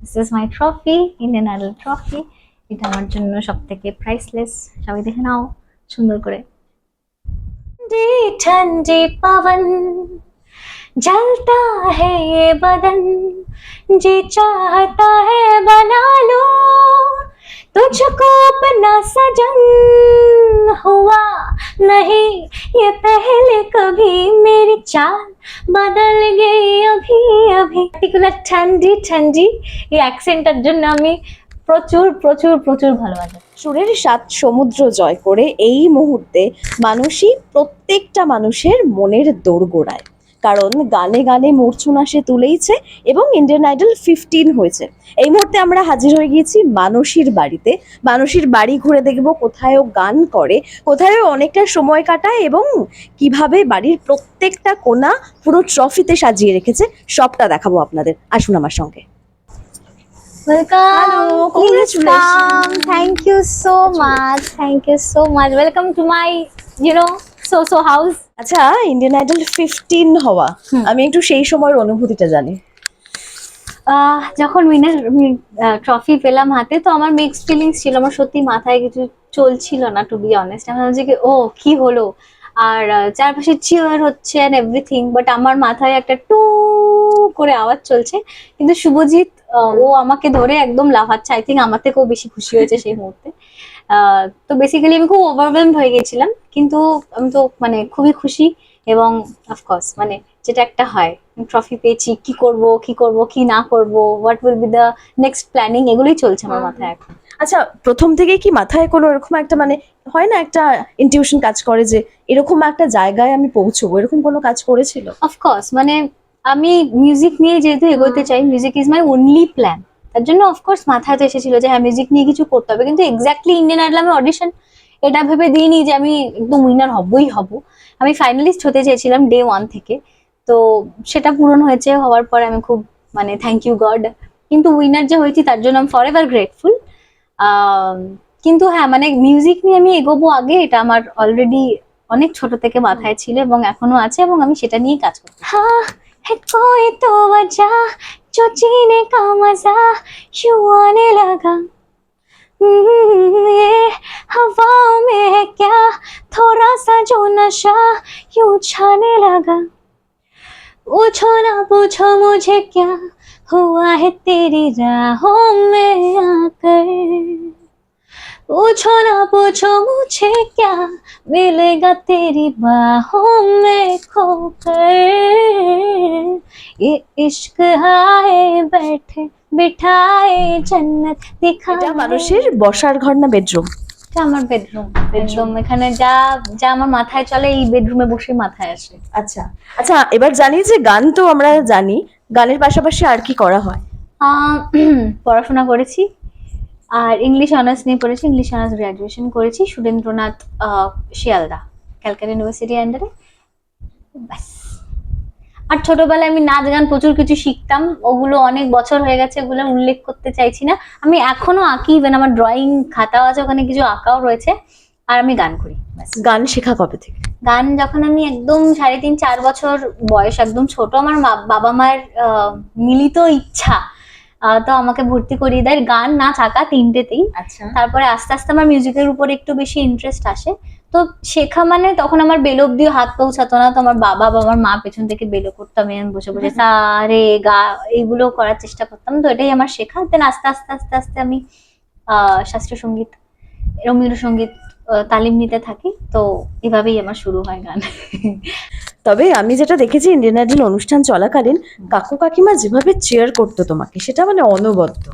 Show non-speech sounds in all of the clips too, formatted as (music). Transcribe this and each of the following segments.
this is my trophy Indian Idol trophy এটা আমার জন্য সব থেকে প্রাইসলেস সবাই দেখে নাও সুন্দর করে ठंडी ठंडी पवन जलता है ये बदन जी चाहता है बना लो तुझको अपना सजन हुआ नहीं ये पहले कभी मेरी चाल बदल गई अभी अभी পার্টিকুলার ঠান্ডি ঠান্ডি এই অ্যাকসেন্টটার জন্য আমি প্রচুর প্রচুর প্রচুর ভালোবাসি সুরের সাত সমুদ্র জয় করে এই মুহূর্তে মানুষই প্রত্যেকটা মানুষের মনের দোরগোড়ায় কারণ গানে গানে মূর্ছনা সে তুলেইছে এবং ইন্ডিয়ান আইডল ফিফটিন হয়েছে এই মুহূর্তে আমরা হাজির হয়ে গিয়েছি মানসীর বাড়িতে মানসীর বাড়ি ঘুরে দেখব কোথায় ও গান করে কোথায় ও অনেকটা সময় কাটায় এবং কীভাবে বাড়ির প্রত্যেকটা কোণা পুরো ট্রফিতে সাজিয়ে রেখেছে সবটা দেখাবো আপনাদের আসুন আমার সঙ্গে Welcome. Hello, Please come. Thank you so much. Thank you so much. Welcome to my, you know, so so house. আচ্ছা ইন্ডিয়ান আইডল ফিফটিন হওয়া। আমি একটু সেই সময়ের অনুভূতিটা জানি। যখন উইনার ট্রফি পেলাম হাতে তো আমার মিক্সড ফিলিংস ছিল আমার সত্যি মাথায় কিছু চলছিল না টু বি অনেস্ট আমি ভাবছি কি ও কি হলো? আর চারপাশে চিয়ার হচ্ছে অ্যান্ড এভরিথিং বাট আমার মাথায় একটা টু করে আওয়াজ চলছে। কিন্তু শুভজিৎ ও আমাকে ধরে একদম লাফাচ্ছে। আই থিঙ্ক আমার থেকেও বেশি খুশি হয়েছে সেই মুহূর্তে। তো বেসিক্যালি আমি খুব ওভারওয়েলড হয়ে গেছিলাম কিন্তু আমি তো মানে খুবই খুশি এবং অফকোর্স মানে যেটা একটা হয় ট্রফি পেয়েছি কি করব কি করব কি না করব what will be the next planning এগুলোই চলছে আমার মাথায় এখন। আচ্ছা প্রথম থেকেই কি মাথায় কোনো এরকম একটা মানে হয় না একটা ইনটিউশন কাজ করে যে এরকম একটা জায়গায় আমি পৌঁছবো এরকম কোনো কাজ করেছিল? অফকোর্স মানে আমি মিউজিক নিয়ে যেহেতু এগোতে চাই music is my only plan তার জন্য অফকোর্স মাথায় তো এসেছিল যে হ্যাঁ মিউজিক নিয়ে কিছু করতে হবে কিন্তু এক্স্যাক্টলি ইন্ডিয়ান আইডল আমি অডিশন এটা ভেবে দিইনি যে আমি একদম উইনার হবই হব আমি ফাইনালিস্ট হতে চেয়েছিলাম ডে ওয়ান থেকে তো সেটা পূরণ হয়েছে হওয়ার পর আমি খুব মানে থ্যাংক ইউ গড কিন্তু উইনার যে হয়েছি তার জন্য আমি ফর এভার গ্রেটফুল কিন্তু হ্যাঁ মানে মিউজিক নিয়ে আমি এগোবো আগে এটা আমার অলরেডি অনেক ছোট থেকে মাথায় ছিল এবং এখনো আছে এবং আমি সেটা নিয়েই কাজ করছি हाँ है कोई तो वजह जो जीने का मज़ा यूँ आने लगा। हम्म, ये हवाओं में है क्या? थोड़ा सा जो नशा यूँ छाने लगा। पूछो ना पूछो मुझे क्या हुआ है तेरी राहों में आकर? पूछो ना पूछो मुझे क्या मिलेगा तेरी बाहों में खोकर? ये इश्क आए बैठे बिठाए जन्नत दिखा এটা মানুষের বসার ঘর না বেডরুম এটা আমার বেডরুম বেডরুম এখানে যা যা আমার মাথায় চলে এই বেডরুমে বসে মাথায় আসে আচ্ছা আচ্ছা এবার জানি যে গান তো আমরা জানি গানের পাশাপাশি আর কি করা হয় আহ, পড়াশোনা করেছি আর ইংলিশ অনার্স নিয়ে পড়েছি ইংলিশ অনার্স গ্র্যাজুয়েশন করেছি সুরেন্দ্রনাথ আহ, শিয়ালদা ক্যালকাটা ইউনিভার্সিটি আন্ডারে ব্যাস আর ছোটবেলায় আমি নাচ গান প্রচুর কিছু শিখতাম ওগুলো অনেক বছর হয়ে গেছে ওগুলো উল্লেখ করতে চাইছি না। আমি এখনও আঁকি ইভেন আমার ড্রয়িং খাতাও আছে ওখানে কিছু আঁকাও রয়েছে আর আমি গান করি গান শেখা কবে থেকে? গান যখন আমি একদম সাড়ে তিন চার বছর বয়স একদম ছোট আমার বাবা মায়ের আহ, মিলিত ইচ্ছা তো আমাকে ভর্তি করিয়ে দেয়। গান নাচ আঁকা তিনটেতেই। আচ্ছা। তারপরে আস্তে আস্তে আমার মিউজিকের উপর একটু বেশি ইন্টারেস্ট আসে। তো শেখা মানে তখন আমার বেলো অব্দি হাত পৌঁছাতো না তো আমার বাবা বা আমার মা পেছন থেকে বেলো করতাম আমি বসে বসে সা রে গা এইগুলো করার চেষ্টা করতাম। তো এটাই আমার শেখা। দেন আস্তে আস্তে আস্তে আস্তে আমি আহ শাস্ত্রীয় সংগীত রবীন্দ্রসঙ্গীত তালিম নিতে থাকি। তো এভাবেই আমার শুরু হয় গান। তবে আমি যেটা দেখেছি ইন্ডিয়ান আইডল অনুষ্ঠান চলাকালীন কাকু কাকিমা যেভাবে চেয়ার করতো তোমাকে সেটা মানে অনবদ্য।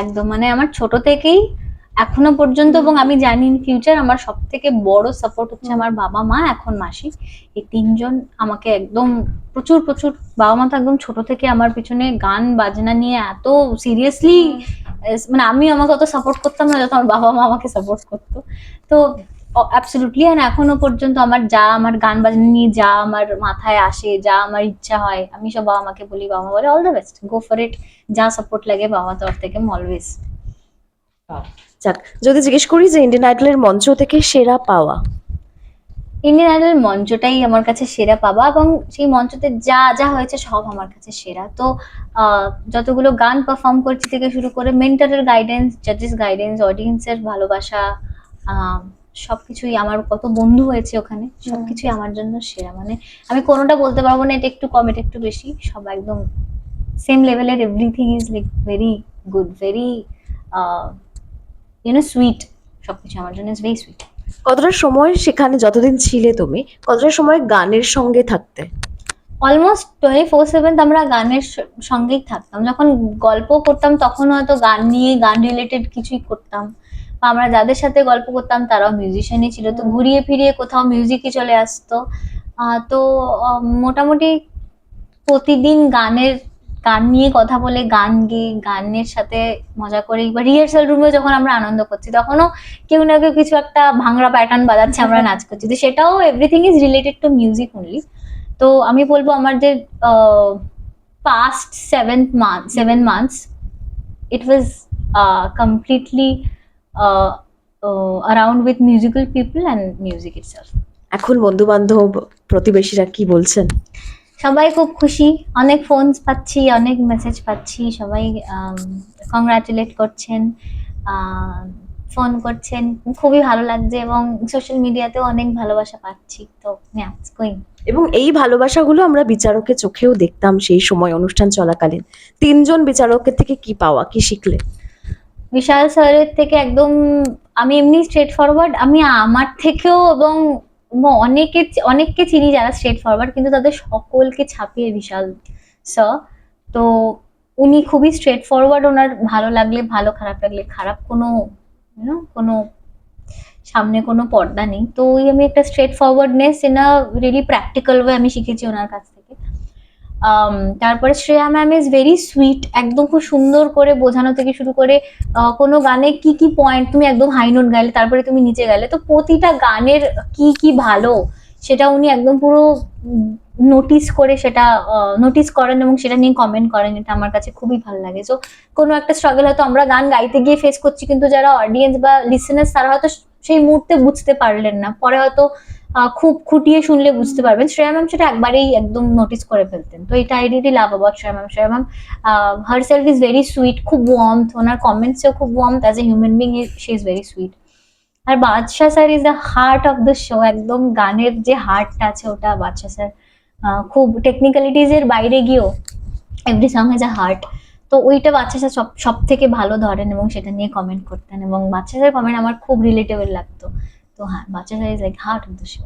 একদম মানে আমার ছোট থেকেই এখনও পর্যন্ত এবং আমি জানি ইন ফিউচার আমার সব থেকে বড় সাপোর্ট হচ্ছে আমার বাবা মা এখন মাসি। এই তিনজন আমাকে একদম প্রচুর প্রচুর বাবা মা তো একদম ছোট থেকে আমার পিছনে গান বাজনা নিয়ে এত সিরিয়াসলি মানে আমি আমাকে অত সাপোর্ট করতাম না যত আমার বাবা মা আমাকে সাপোর্ট করতো। তো অ্যাবসলুটলি আর এখনও পর্যন্ত আমার যা আমার গান বাজনা নিয়ে যা আমার মাথায় আসে যা আমার ইচ্ছা হয় আমি সব বাবা মাকে বলি বাবা মা বলে all the best go for it যা সাপোর্ট লাগে বাবা তরফ থেকে অলওয়েজ যাক যদি জিজ্ঞেস করি যে ইন্ডিয়ান আইডলের মঞ্চ থেকে সেরা পাওয়া। ইন্ডিয়ান আইডল মঞ্চটাই আমার কাছে সেরা পাবা এবং সেই মঞ্চতে যা যা হয়েছে সব আমার কাছে সেরা। তো যতগুলো গান পারফর্ম করছি থেকে শুরু করে মেন্টারের গাইডেন্স জাজেস গাইডেন্স অডিয়েন্সের ভালোবাসা সবকিছুই আমার কত বন্ধু হয়েছে ওখানে সবকিছুই আমার জন্য সেরা। মানে আমি কোনোটা বলতে পারব না এটা একটু কম এটা একটু বেশি সব একদম সেম লেভেলের everything is like very good very you know sweet সবকিছু আমার জন্য ইজ ভেরি সুইট কতটা সময় সেখানে যতদিন ছিলে তুমি কতটা সময় গানের সঙ্গে থাকতে? অলমোস্ট টোয়েন্টি ফোর সেভেন আমরা গানের সঙ্গেই থাকতাম। যখন গল্প করতাম তখন হয়তো গান নিয়ে গান রিলেটেড কিছুই করতাম। বা আমরা যাদের সাথে গল্প করতাম তারাও মিউজিশিয়ানই ছিল। তো ঘুরিয়ে ফিরিয়ে কোথাও মিউজিকই চলে আসতো। তো মোটামুটি প্রতিদিন গানের গান নিয়ে কথা বলে, গান গেয়ে গানের সাথে মজা করে বা রিহার্সাল রুমে যখন আমরা আনন্দ করছি, তখনও কেউ না কেউ কিছু একটা ভাংরা প্যাটার্ন বাজাচ্ছে, আমরা নাচ করছি। তো সেটাও everything is related to music only তো আমি বলব আমার যে past seven month seven months it was completely around with musical people and music itself. এখন বন্ধু বান্ধব প্রতিবেশীরা কি বলছেন? সবাই খুব খুশি। অনেক ফোন পাচ্ছি অনেক মেসেজ পাচ্ছি। সবাই কংগ্রাচুলেট করছেন ফোন করছেন। খুবই ভালো লাগছে এবং সোশ্যাল মিডিয়াতেও অনেক ভালোবাসা পাচ্ছি। তো গোয়িং এবং এই ভালোবাসাগুলো আমরা বিচারকের চোখেও দেখতাম সেই সময় অনুষ্ঠান চলাকালীন। তিনজন বিচারকের থেকে কি পাওয়া? কি শিখলে? বিশাল স্যারের থেকে একদম আমি এমনি স্ট্রেট ফরওয়ার্ড আমি আমার থেকেও এবং অনেকে অনেককে চিনি যারা স্ট্রেট ফরওয়ার্ড কিন্তু তাদের সকলকে ছাপিয়ে বিশাল স। তো উনি খুবই স্ট্রেট ফরওয়ার্ড ওনার ভালো লাগলে ভালো, খারাপ লাগলে খারাপ, কোনো কোনো সামনে কোনো পর্দা নেই। তো ওই আমি একটা straight forwardness in a really practical way আমি শিখেছি ওনার কাছ তারপরে Shreya ma'am is very sweet একদম খুব সুন্দর করে বোঝানো থেকে শুরু করে কোনো গানে কি কি পয়েন্ট তুমি একদম হাই নোট গাইলে, তারপরে তুমি নিচে গেলে তো প্রতিটা গানের কি কি ভালো, সেটা উনি একদম পুরো নোটিস করে সেটা নোটিস করেন এবং সেটা নিয়ে কমেন্ট করেন, এটা আমার কাছে খুবই ভালো লাগে। তো কোনো একটা স্ট্রাগল হয়তো আমরা গান গাইতে গিয়ে ফেস করছি, কিন্তু যারা অডিয়েন্স বা লিসেনার্স তারা হয়তো সেই মুহূর্তে বুঝতে পারলেন না। পরে হয়তো খুব খুঁটিয়ে শুনলে বুঝতে পারবেন। শ্রেয়া ম্যাম সেটা একবারেই একদম নোটিস করে ফেলতেন। তো এটা I really love about Shreya ma'am Shreya ma'am her self is very sweet খুব ওয়ার্মথ ওনার কমেন্টসেও খুব warmth as a human being she is very sweet R Badshah sir is the heart of the show একদম গানের যে হার্টটা আছে ওটা বাদশাহ স্যার খুব টেকনিক্যালিটিজ এর বাইরে গিয়েও every song has a heart তো ওইটা বাচ্চা স্যার সব সব থেকে ভালো ধরেন এবং সেটা নিয়ে কমেন্ট করতেন এবং বাচ্চা স্যার কমেন্ট আমার খুব রিলেটেবল লাগতো। তো হ্যাঁ বাচ্চা sir is like heart of the show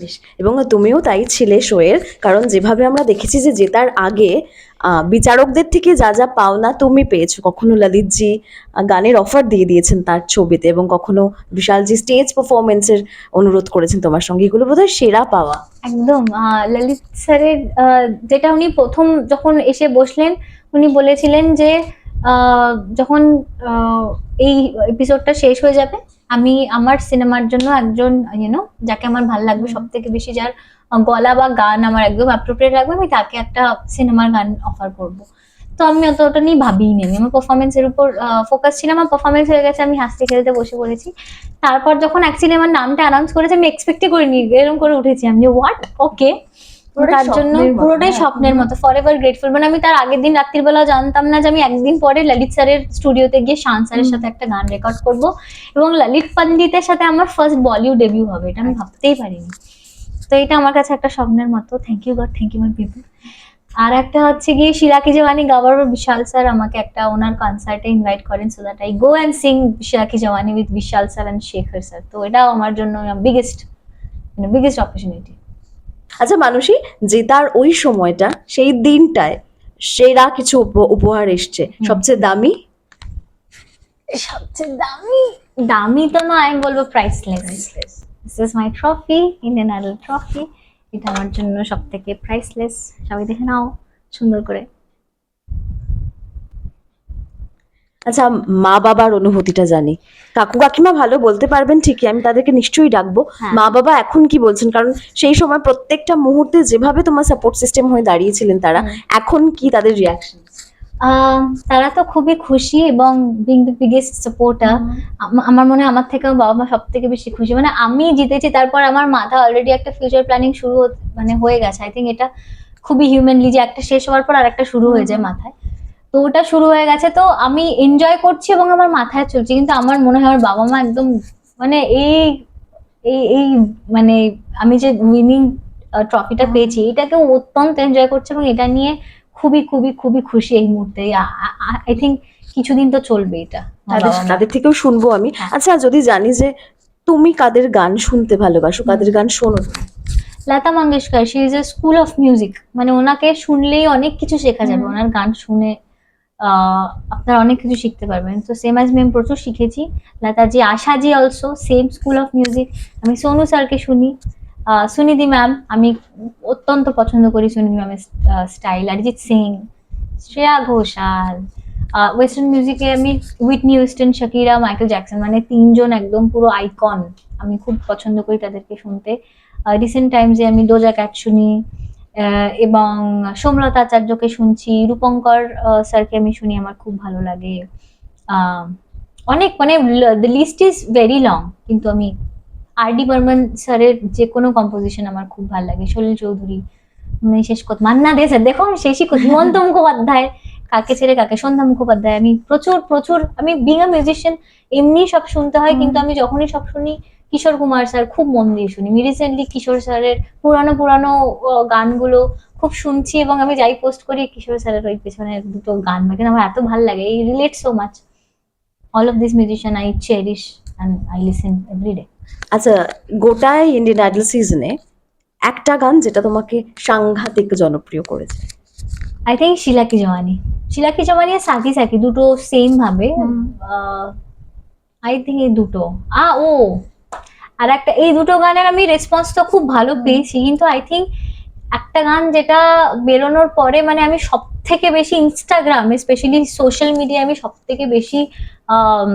বেশ। এবং তুমিও তাই ছিলে শোয়ের কারণ যেভাবে আমরা দেখেছি যে জেতার আগে বিচারকদের থেকে যা যা পাওনা তুমি পেয়েছ কখনো ললিতজি গানের অফার দিয়ে দিয়েছেন তার ছবিতে এবং কখনো বিশালজি স্টেজ পারফরমেন্সের অনুরোধ করেছেন তোমার সঙ্গে এগুলো বোধহয় সেরা পাওয়া। একদম। ললিত স্যারের যেটা উনি প্রথম যখন এসে বসলেন উনি বলেছিলেন যে যখন এই এপিসোডটা শেষ হয়ে যাবে আমি আমার সিনেমার জন্য একজন ইউনো যাকে আমার ভালো লাগবে সব থেকে বেশি যার গলা বা গান আমার একদম অ্যাপ্রোপ্রিয়েট লাগবে আমি তাকে একটা সিনেমার গান অফার করব। তো আমি অত ওটা নিয়ে ভাবিই নি আমি আমার পারফরমেন্সের উপর ফোকাস ছিলাম আমার পারফরমেন্স হয়ে গেছে আমি হাসতে খেলতে বসে পড়েছি। তারপর যখন অ্যাকচুয়ালি আমার নামটা অ্যানাউন্স করেছে আমি এক্সপেক্টই করিনি এরকম করে উঠেছি। আমি হোয়াট ওকে তার জন্য পুরোটাই হ্যাঁ, স্বপ্নের মতো ফর এভার গ্রেটফুল মানে আমি তার আগের দিন রাত্রির বেলা জানতাম না যে আমি একদিন পরে ললিত স্যারের স্টুডিওতে গিয়ে শান স্যারের সাথে একটা গান রেকর্ড করব। এবং ললিত পন্ডিতের সাথে আমার ফার্স্ট বলিউড ডেবিউ হবে এটা আমি ভাবতেই পারিনি। তো এটা আমার কাছে একটা স্বপ্নের মতো। Thank you God thank you my people আর একটা হচ্ছে গিয়ে শিরাকি জওয়ানি গাওয়ার বিশাল স্যার আমাকে একটা ওনার কনসার্টে ইনভাইট করেন so that I go and sing শিরাকি Jawaani with Vishal sir and Shekhar sir. তো এটাও আমার জন্য বিগেস্ট বিগেস্ট অপরচুনিটি আচ্ছা মানুষই যে তার ওই সময়টা সেই দিনটায় সেরা কিছু উপ- উপহার এসছে সবচেয়ে দামি? সবচেয়ে দামি? দামি তো না আমি বলব priceless this is my trophy Indian Idol trophy এটা আমার জন্য সব থেকে প্রাইসলেস সবাই দেখে নাও সুন্দর করে। আচ্ছা মা বাবার অনুভূতিটা জানি। কাকু কাকিমা ভালো বলতে পারবেন ঠিকই আমি তাদেরকে নিশ্চয়ই ডাকবো। হ্যাঁ। মা বাবা এখন কি বলছেন? কারণ সেই সময় প্রত্যেকটা মুহূর্তে যেভাবে তোমার সাপোর্ট সিস্টেম হয়ে দাঁড়িয়েছিলেন তারা এখন কি তাদের রিয়াকশন তারা তো খুবই খুশি এবং বিং দ্য বিগেস্ট সাপোর্টার আমার মনে হয় আমার থেকেও বাবা মা সব থেকে বেশি খুশি। মানে আমি জিতেছি তারপর আমার মাথা অলরেডি একটা ফিউচার প্ল্যানিং শুরু মানে হয়ে গেছে। আই থিঙ্ক এটা খুবই হিউম্যানলি যে একটা শেষ হওয়ার পর আর একটা শুরু হয়ে যায় মাথায়। তো ওটা শুরু হয়ে গেছে। তো আমি এনজয় করছি এবং আমার মাথায় চলছে। কিন্তু আমার মনে হয় আমার বাবা মা একদম মানে এই এই এই মানে আমি যে উইনিং ট্রফিটা পেয়েছি এটাকে অত্যন্ত এনজয় করছে এবং এটা নিয়ে খুবই খুবই খুবই খুশি এই মুহূর্তে। আই থিঙ্ক কিছুদিন তো চলবে এটা। তাদের থেকেও শুনব আমি। হ্যাঁ। আচ্ছা যদি জানি যে তুমি কাদের গান শুনতে ভালোবাসো কাদের গান শোনো? Lata Mangeshkar she is a school of music মানে ওনাকে শুনলেই অনেক কিছু শেখা যাবে। ওনার গান শুনে আপনারা অনেক কিছু শিখতে পারবেন। তো সেম আজ আমি প্রচুর শিখেছি। Lataji Ashaji also same school of music আমি সোনু স্যারকে শুনি। সুনিধি ম্যাম আমি অত্যন্ত পছন্দ করি সুনিধি ম্যামের স্টাইল অরিজিৎ সিং, শ্রেয়া ঘোষাল। ওয়েস্টার্ন মিউজিকে আমি Whitney western Shakira Michael Jackson মানে তিনজন একদম পুরো আইকন আমি খুব পছন্দ করি তাদেরকে শুনতে। রিসেন্ট টাইমসে আমি ডোজা ক্যাট শুনি। এবং সোমলতা আচার্যকে শুনছি রূপঙ্কর স্যারকে আমি শুনি আমার খুব ভালো লাগে। অনেক মানে the list is very long কিন্তু আমি আর ডি বর্মন স্যারের যে কোনো কম্পোজিশন আমার খুব ভালো লাগে। সলিল চৌধুরী মানে শেষ কথা মান্না দে স্যার দেখো শেষই করছি হিমন্ত মুখোপাধ্যায় কাকে ছেড়ে কাকে সন্ধ্যা মুখোপাধ্যায় আমি প্রচুর প্রচুর আমি বিং আ মিউজিশিয়ান এমনি সব শুনতে হয় কিন্তু আমি যখনই সব শুনি কিশোর কুমার স্যার খুব মন দিয়ে শুনি। আমি রিসেন্টলি কিশোর স্যারের পুরানো পুরানো গানগুলো খুব শুনছি এবং আমি যাই পোস্ট করি কিশোর স্যারের ওই পেছনে দুটো গান কিন্তু আমার এত ভালো লাগে। এই relate so much all of this musician I cherish and I listen every day আচ্ছা গোটায় ইন্ডিয়ান আইডল সিজনে একটা গান যেটা তোমাকে সাংঘাতিক জনপ্রিয় করেছে। আই থিঙ্ক শিলা কি জওয়ানি। শিলা কি জওয়ানি আর সাকি সাকি দুটো সেম ভাবে। আই থিঙ্ক এই দুটো। আ ও আর একটা এই দুটো গানের আমি রেসপন্স তো খুব ভালো পেয়েছি কিন্তু আই থিঙ্ক একটা গান যেটা বেরোনোর পরে মানে আমি সব থেকে বেশি ইনস্টাগ্রাম স্পেশালি সোশ্যাল মিডিয়া আমি সব থেকে বেশি আম,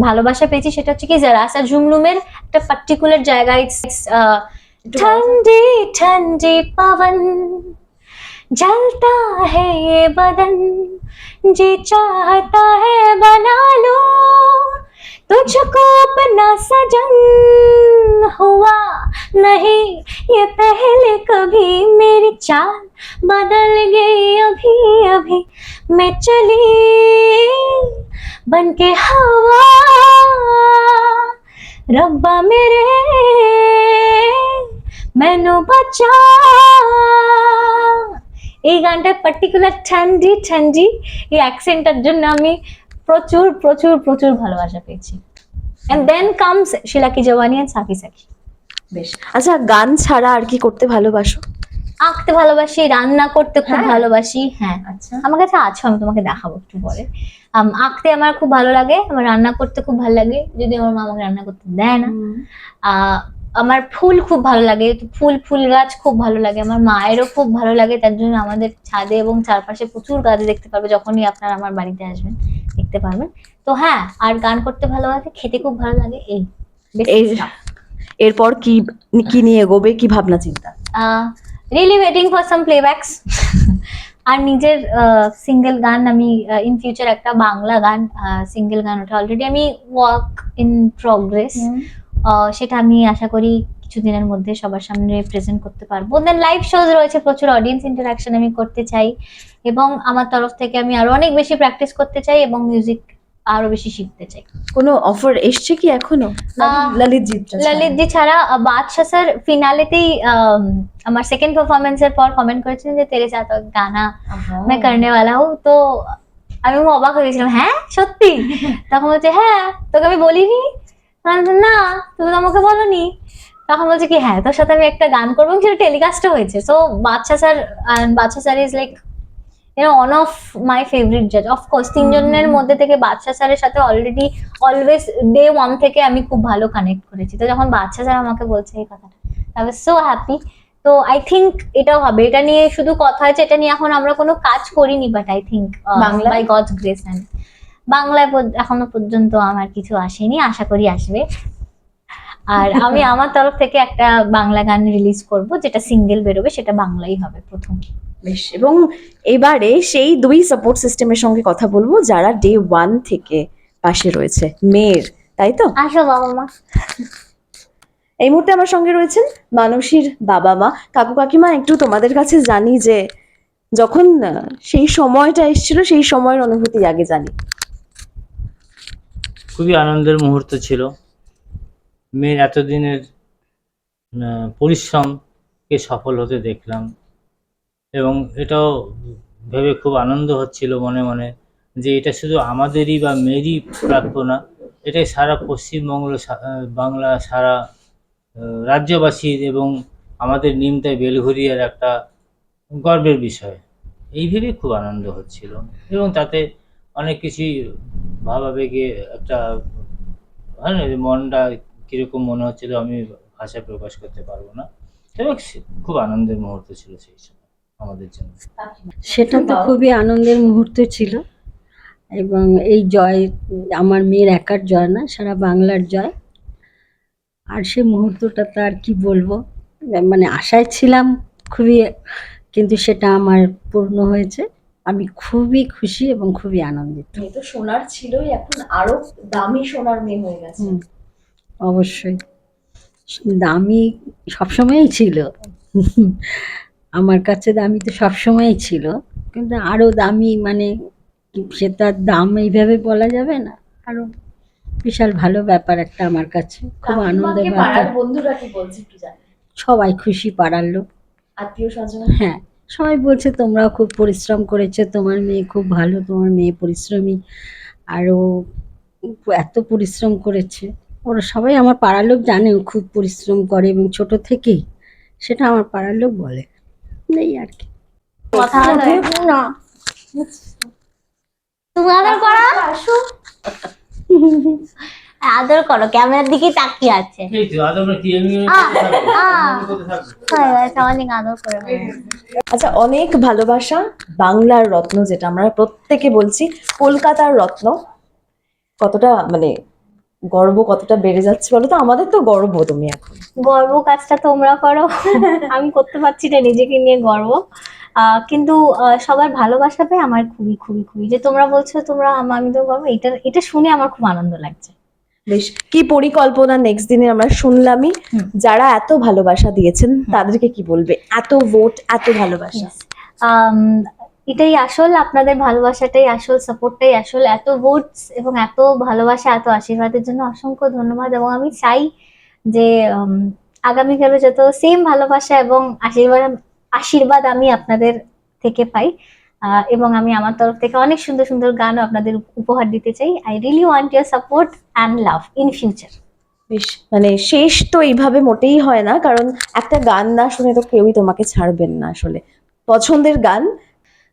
ভালোবাসা পেয়েছি সেটা হচ্ছে কি জারাসা ঝুমলুমের একটা পার্টিকুলার জায়গায় আহ, একটু ठंडे ठंडे पवन जलता है ये बदन जी चाहता है बना लो तुझको अपना सजन हुआ नहीं ये पहले कभी मेरी चाल बदल गई अभी अभी मैं चली बन के हवा रब्बा मेरे मैनू बचा এই গানটা পার্টিকুলার ঠান্ডি ঠান্ডি এই অ্যাকসেন্টটার জন্য আমি প্রচুর প্রচুর প্রচুর ভালোবাসা পেয়েছি এন্ড দেন কামস শিলাকি জওয়ানি এন্ড সাকি সাকি বেশ। আচ্ছা গান ছাড়া আর কি করতে ভালোবাসো? আঁকতে ভালোবাসি রান্না করতে খুব হ্যাঁ। ভালোবাসি হ্যাঁ। আচ্ছা। আমার কাছে আছো আমি তোমাকে দেখাবো একটু পরে। আঁকতে আমার খুব ভালো লাগে আমার রান্না করতে খুব ভালো লাগে। যদি আমার মা আমাকে রান্না করতে দেয় না। আহ, আমার ফুল খুব ভালো লাগে ফুল ফুল গাছ খুব ভালো লাগে আমার মায়েরও খুব ভালো লাগে তার জন্য আমাদের ছাদে এবং চারপাশে প্রচুর গাছ দেখতে পারবে যখনই আপনারা আমার বাড়িতে আসবেন দেখতে পারবেন। তো হ্যাঁ আর গান করতে ভালো লাগে খেতে খুব ভালো লাগে এই এরপর কি কি নিয়ে এগোবে কি ভাবনা চিন্তা? Really waiting for some playbacks আর নিজের সিঙ্গেল গান আমি ইন ফিউচার একটা বাংলা গান সিঙ্গেল গান ওঠা অলরেডি আমি ওয়ার্ক ইন প্রগ্রেস সেটা আমি আশা করি কিছুদিনের মধ্যে সবার সামনে প্রেজেন্ট করতে পারবো দেন লাইভ শোজ রয়েছে প্রচুর অডিয়েন্স ইন্টারাকশন আমি করতে চাই এবং আমার তরফ থেকে আমি আরো অনেক বেশি প্র্যাকটিস করতে চাই এবং মিউজিক আরো বেশি শিখতে চাই কোনো অফার এসছে কি এখনো আহ, ললিত জিৎ ললিত জি ছাড়া আহ, বাদশাহ স্যার ফিনালেতেই আমার সেকেন্ড পারফরমেন্সের পর কমেন্ট করেছিলেন যে তেরে সাথ গানা मैं करने वाला हूँ তো আমি অবাক হয়ে গেছিলাম হ্যাঁ সত্যি (laughs) তখন বলছে হ্যাঁ তোকে আমি বলিনি আমি বললাম, না তুমি তো আমাকে বলনি। তখন বলছে কি হ্যাঁ তোর সাথে আমি একটা গান করব। সেটা টেলিকাস্টও হয়েছে। So Badshah sir Badshah sir is like you know one of my favourite জাজ অফকোর্স তিনজনের মধ্যে থেকে বাদশা স্যারের সাথে অলরেডি অলওয়েজ ডে ওয়ান থেকে আমি খুব ভালো কানেক্ট করেছি। তো যখন বাদশা স্যার আমাকে বলছে এই কথাটা আই ওয়াজ সো হ্যাপি তো আই থিঙ্ক এটাও হবে। এটা নিয়ে শুধু কথা হয়েছে এটা নিয়ে এখন আমরা কোনো কাজ করিনি but I think? By God's grace and বাংলায় এখনও পর্যন্ত আমার কিছু আসেনি আশা করি আসবে। আর আমি (laughs) আমার তরফ থেকে একটা বাংলা গান রিলিজ করব যেটা সিঙ্গেল বেরোবে সেটা বাংলাই হবে প্রথম। বেশ এবং এবারে সেই দুই সাপোর্ট সিস্টেমের সঙ্গে কথা বলব যারা ডে ওয়ান থেকে পাশে রয়েছে। মেয়ের তাই তো? আসো বাবা মা। এই মুহূর্তে আমার সঙ্গে রয়েছেন মানসীর বাবা মা। কাকু কাকিমা একটু তোমাদের কাছে জানি যে যখন সেই সময়টা এসেছিল সেই সময়ের অনুভূতি আগে জানি। খুবই আনন্দের মুহূর্ত ছিল। মেয়ের এতদিনের পরিশ্রমকে সফল হতে দেখলাম এবং এটাও ভেবে খুব আনন্দ হচ্ছিল মনে মনে যে এটা শুধু আমাদেরই বা মেয়েরই প্রাপ্য না, এটাই সারা পশ্চিমবঙ্গ বাংলা, সারা রাজ্যবাসীর এবং আমাদের নিমতাই বেলঘরিয়ার একটা গর্বের বিষয়। এই খুব আনন্দ হচ্ছিল এবং তাতে অনেক কিছুই ভাবাবেগে একটা, হয় মনটা কীরকম মনে হচ্ছিল আমি ভাষায় প্রকাশ করতে পারব না। এবং খুব আনন্দের মুহূর্ত ছিল সেই সময় আমাদের জন্য। সেটা তো খুবই আনন্দের মুহূর্ত ছিল এবং এই জয়, আমার মেয়ের একার জয় না, সারা বাংলার জয়। আর সে মুহূর্তটা তো আর কি বলব? মানে আশায় ছিলাম খুবই, কিন্তু সেটা আমার পূর্ণ হয়েছে। আমি খুবই খুশি এবং খুবই আনন্দিত। তো সোনার ছিলই এখন আরও দামি সোনার মেয়ে হয়ে গেছে। অবশ্যই। দামি সবসময়ই ছিল। আমার কাছে দামি তো সবসময়ই ছিল কিন্তু আরও দামি মানে সে তার দাম এইভাবে বলা যাবে না। আরও বিশাল ভালো ব্যাপার একটা আমার কাছে। খুব আনন্দের ব্যাপার। বন্ধুরা কি বলছে একটু জানি। সবাই খুশি পাড়ার লোক। আত্মীয় স্বজন? হ্যাঁ সবাই বলছে তোমরাও খুব পরিশ্রম করেছ তোমার মেয়ে খুব ভালো তোমার মেয়ে পরিশ্রমী। আরও এত পরিশ্রম করেছে। ওরা সবাই আমার পাড়ার লোক জানে খুব পরিশ্রম করে এবং ছোট থেকেই সেটা আমার পাড়ার লোক বলে। এই আর কি। কথা না। (laughs) আদর করো আদর করো ক্যামেরার দিকে তাকিয়ে আছে? হয়ে গেছে অনেক আদর করে আচ্ছা অনেক ভালোবাসা বাংলার রত্ন যেটা আমরা প্রত্যেকে বলছি কলকাতার রত্ন। কতটা মানে গর্ব কতটা বেড়ে যাচ্ছে বলো তো? আমাদের তো গর্ব তুমি এখন। গর্ব কাজটা তোমরা করো। আমি করতে পারছি না নিজেকে নিয়ে গর্ব। আহ, কিন্তু আহ, সবার ভালোবাসা পেয়ে আমার খুবই খুবই খুবই। যে তোমরা বলছো তোমরা আমি তো গর্ব। এটা এটা শুনে আমার খুব আনন্দ লাগছে। বেশ কি পরিকল্পনা নেক্সট দিনে আমরা শুনলামই যারা এত ভালোবাসা দিয়েছেন তাদেরকে কি বলবে? এত ভোট এত ভালোবাসা। Yes. এটাই আসল আপনাদের ভালোবাসাটাই আসল সাপোর্টটাই আসল। এত ভোটস এবং এত ভালোবাসা এত আশীর্বাদের জন্য অসংখ্য ধন্যবাদ। এবং আমি চাই যে উম, আগামীকালও যত সেম ভালোবাসা এবং আশীর্বাদ আশীর্বাদ আমি আপনাদের থেকে পাই। এবং আমি আমার তরফ থেকে অনেক সুন্দর সুন্দর গানও আপনাদের উপহার দিতে চাই। I really want your support and love in future বেশ মানে শেষ তো এইভাবে মোটেই হয় না কারণ একটা গান না শুনে তো কেউই তোমাকে ছাড়বেন না আসলে। পছন্দের গান?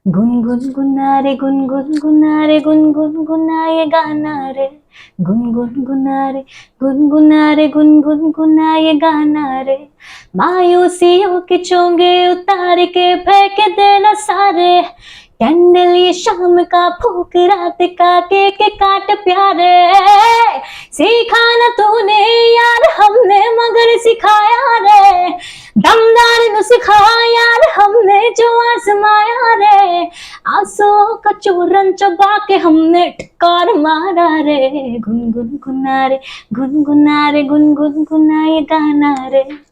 গুনগুন গুনা রে গুনগুন গুনা রে গুনগুন গুনা এ গানা রে গুনগুন গুনা রে গুনগুনা রে গুনগুন গুনা এ গানা রে मायूसियों के चोंगे उतार के फेंक देना सारे। कैंडल ये शाम का, फूक रात का, केक काट प्यारे। सीखा न तूने यार, हमने मगर सिखाया रे। दमदार नुस्खा यार, हमने जो आजमाया रे। आँसू का चूरन चबा के हमने टकार मारा रे। गुनगुन गुना रे, गुनगुना रे, गुनगुन गुना ये गाना रे।